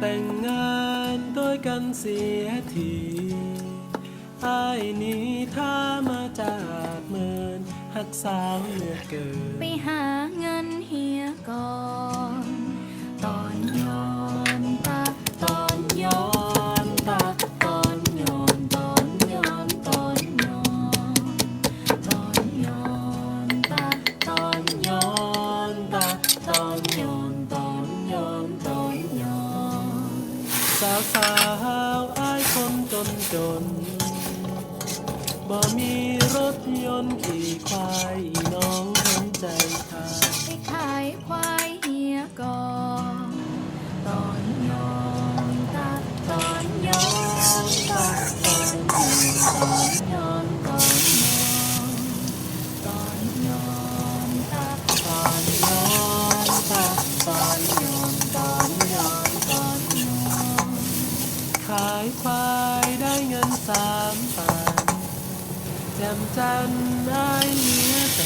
แต่งงานด้วยกันเสียทีไอ้นี้ถ้ามาจากเมือนหักสาวเหลือเกิน ไปหาเงิน สาวสาวอายคนจนจน บ่มีรถยนต์ขี่ควายน้องายควายได้เงินสามปันแจมจันได้เนื้อแต่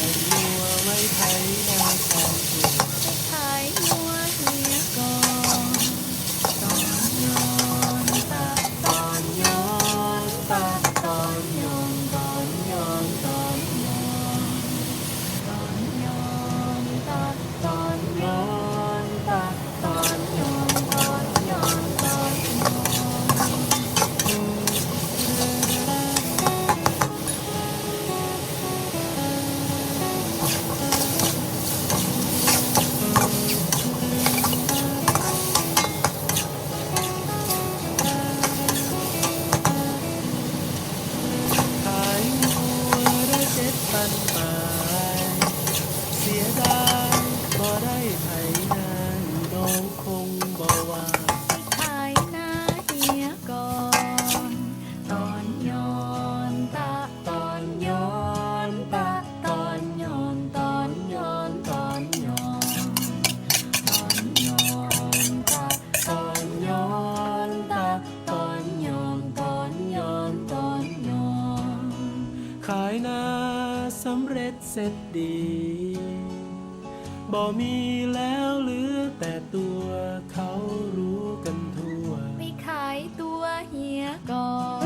much. ายนาสำเร็จเสร็จดี บ่มีแล้วเหลือแต่ตัวเขารู้กันทั่ว ไม่ขายตัวเฮียก่อน